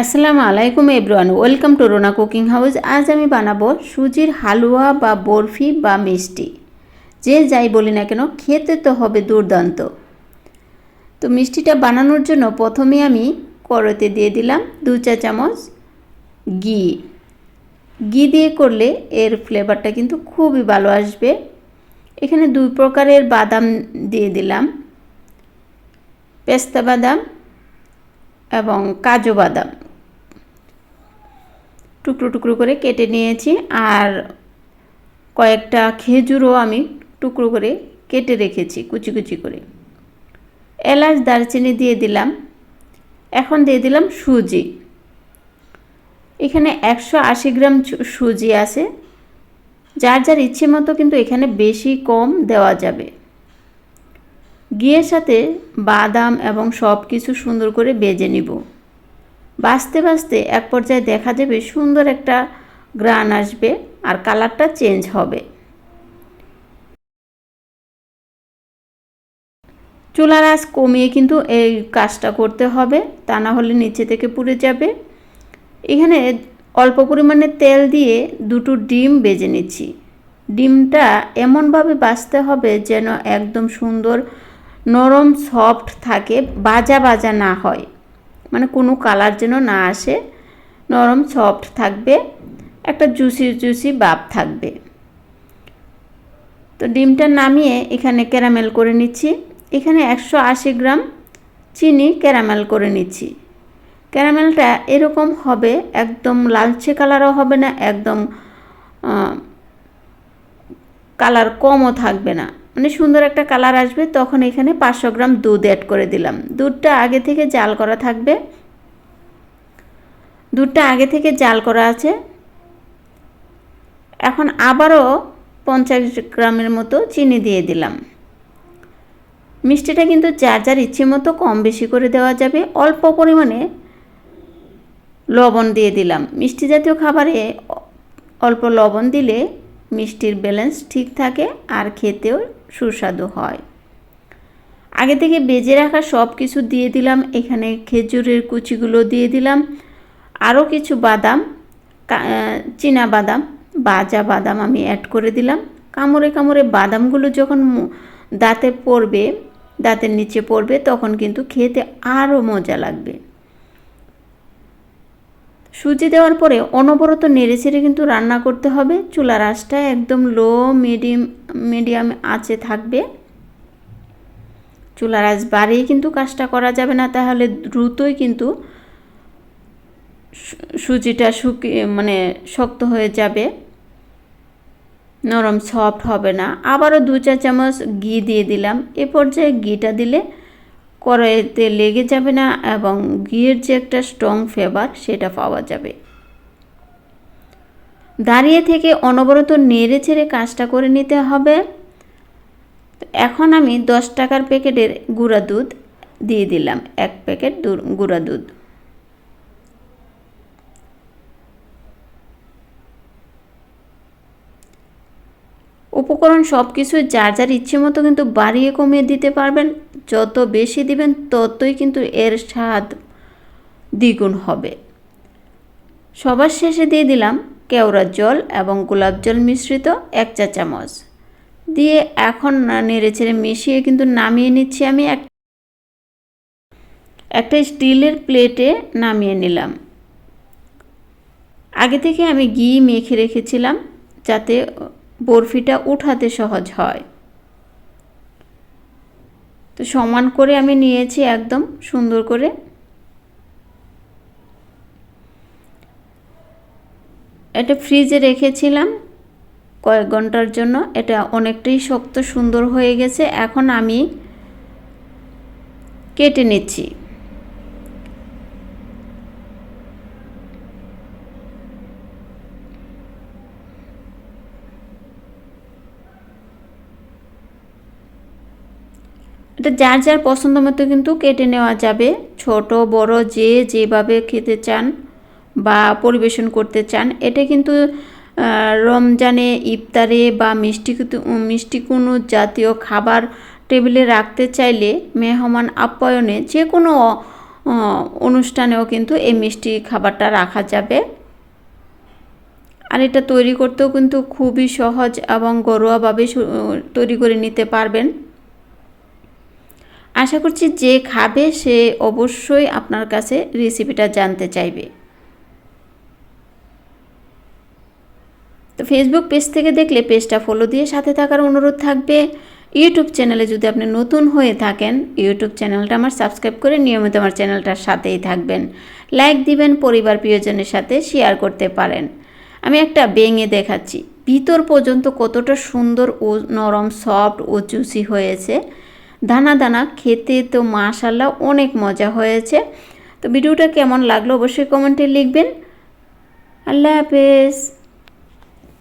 আসসালামু আলাইকুম everyone welcome to Rona cooking house আজ আমি বানাবো সুজির হালুয়া বা বরফি বা মিষ্টি। যে যাই বলি না কেন, খেতে তো হবে দুর্দান্ত। তো মিষ্টিটা বানানোর জন্য প্রথমে আমি কড়াইতে দিয়ে দিলাম দু চা চামচ ঘি। ঘি দিয়ে করলে এর ফ্লেভারটা কিন্তু খুবই ভালো আসবে। এখানে দুই প্রকারের বাদাম দিয়ে দিলাম। পেস্তা বাদাম এবং কাজু বাদাম। টুকরো টুকরো করে কেটে নিয়েছি আর কয়েকটা খেজুরও আমি টুকরো করে কেটে রেখেছি, কুচি কুচি করে। এলাচ, দারচিনি দিয়ে দিলাম। এখন দিয়ে দিলাম সুজি। এখানে একশো আশি গ্রাম সুজি আছে। যার যার ইচ্ছে মতো কিন্তু এখানে বেশি কম দেওয়া যাবে। ঘিয়ের সাথে বাদাম এবং সব কিছু সুন্দর করে বেজে নিব। বাঁচতে বাঁচতে এক পর্যায়ে দেখা যাবে সুন্দর একটা গ্রান আসবে আর কালারটা চেঞ্জ হবে। চুলার আঁচ কমিয়ে কিন্তু এই কাজটা করতে হবে, তা না হলে নিচে থেকে পুড়ে যাবে। এখানে অল্প পরিমাণে তেল দিয়ে দুটো ডিম বেজে নিচ্ছি। ডিমটা এমনভাবে বাছতে হবে যেন একদম সুন্দর নরম সফট থাকে বাজা বাজা না হয়। মানে কোনো কালার যেন না আসে, নরম সফট থাকবে, একটা জুসি জুসি বাপ থাকবে। তো ডিমটা নামিয়ে এখানে ক্যারামেল করে নিচ্ছি। এখানে একশো আশি গ্রাম চিনি ক্যারামেল করে নিচ্ছি। ক্যারামেলটা এরকম হবে, একদম লালচে কালারও হবে না, একদম কালার কমও থাকবে না। মানে সুন্দর একটা কালার আসবে, তখন এখানে পাঁচশো গ্রাম দুধ অ্যাড করে দিলাম। দুধটা আগে থেকে জাল করা থাকবে। দুধটা আগে থেকে জাল করা আছে। এখন আবারও পঞ্চাশ গ্রামের মতো চিনি দিয়ে দিলাম। মিষ্টিটা কিন্তু যার যার ইচ্ছে মতো কম বেশি করে দেওয়া যাবে, অল্প পরিমাণে লবণ দিয়ে দিলাম। মিষ্টি জাতীয় খাবারে অল্প লবণ দিলে মিষ্টির ব্যালেন্স ঠিক থাকে আর খেতেও সুস্বাদু হয়। আগে থেকে বেজে রাখা সব কিছু দিয়ে দিলাম, এখানে খেজুরের কুচিগুলো দিয়ে দিলাম, আরও কিছু বাদাম চীনা বাদাম, বাজা বাদাম আমি অ্যাড করে দিলাম। কামড়ে কামড়ে বাদামগুলো যখন দাঁতে পড়বে, দাঁতের নিচে পড়বে, তখন কিন্তু খেতে আরও মজা লাগবে। সুজি দেওয়ার পরে অনবরত নেড়ে ছেড়ে কিন্তু রান্না করতে হবে। চুলার আঁচটা একদম লো মিডিয়াম মিডিয়াম আঁচে থাকবে। চুলার আঁচ বাড়িয়ে কিন্তু কাজটা করা যাবে না, তাহলে দ্রুতই কিন্তু সুজিটা শুকিয়ে মানে শক্ত হয়ে যাবে। নরম সফট হবে না। আবারও দু চা চামচ ঘি দিয়ে দিলাম। এ পর্যায়ে ঘিটা দিলে কড়াইতে লেগে যাবে না এবং ঘিয়ের যে একটা স্ট্রং ফ্লেভার সেটা পাওয়া যাবে। দাঁড়িয়ে থেকে অনবরত নেড়ে ছেড়ে কাজটা করে নিতে হবে। এখন আমি দশ টাকার প্যাকেটের গুঁড়া দুধ দিয়ে দিলাম, এক প্যাকেট গুঁড়া দুধ। উপকরণ সব কিছু যার যার ইচ্ছে মতো কিন্তু বাড়িয়ে কমিয়ে দিতে পারবেন। যত বেশি দিবেন, ততই কিন্তু এর স্বাদ দ্বিগুণ হবে। সবার শেষে দিয়ে দিলাম কেওড়ার জল এবং গোলাপ জল মিশ্রিত এক চা চামচ। দিয়ে এখন নেড়ে ছেড়ে মিশিয়ে কিন্তু নামিয়ে নিচ্ছি আমি এক একটা স্টিলের প্লেটে নামিয়ে নিলাম। আগে থেকে আমি ঘি মেখে রেখেছিলাম যাতে বরফিটা উঠাতে সহজ হয়। তো সমান করে আমি নিয়েছি একদম সুন্দর করে। এটা ফ্রিজে রেখেছিলাম কয়েক ঘণ্টার জন্য। এটা অনেকটাই শক্ত সুন্দর হয়ে গেছে। এখন আমি কেটে নিচ্ছি। এটা যার যার পছন্দ মতো কিন্তু কেটে নেওয়া যাবে। ছোট, বড়, যে যেভাবে খেতে চান বা পরিবেশন করতে চান, এটা কিন্তু রমজানে, ইফতারে বা মিষ্টি মিষ্টি কোনো জাতীয় খাবার টেবিলে রাখতে চাইলে মেহমান আপ্যায়নে যে কোনো অনুষ্ঠানেও কিন্তু এই মিষ্টি খাবারটা রাখা যাবে। আর এটা তৈরি করতেও কিন্তু খুবই সহজ এবং ঘরোয়াভাবে তৈরি করে নিতে পারবেন। আশা করছি যে খাবে, সে অবশ্যই আপনার কাছে রেসিপিটা জানতে চাইবে। তো ফেসবুক পেজ থেকে দেখলে পেজটা ফলো দিয়ে সাথে থাকার অনুরোধ থাকবে। ইউটিউব চ্যানেলে যদি আপনি নতুন হয়ে থাকেন ইউটিউব চ্যানেলটা আমার সাবস্ক্রাইব করে নিয়মিত আমার চ্যানেলটার সাথেই থাকবেন। লাইক দিবেন, পরিবার প্রিয়জনের সাথে শেয়ার করতে পারেন। আমি একটা বেঙে দেখাচ্ছি। ভিতর পর্যন্ত কতটা সুন্দর ও নরম সফট ও জুসি হয়েছে। দানা দানা খেতে তো মাশাল্লাহ অনেক মজা হয়েছে। তো ভিডিওটা কেমন লাগল অবশ্যই কমেন্টে লিখবেন। আল্লাহ হাফেজ।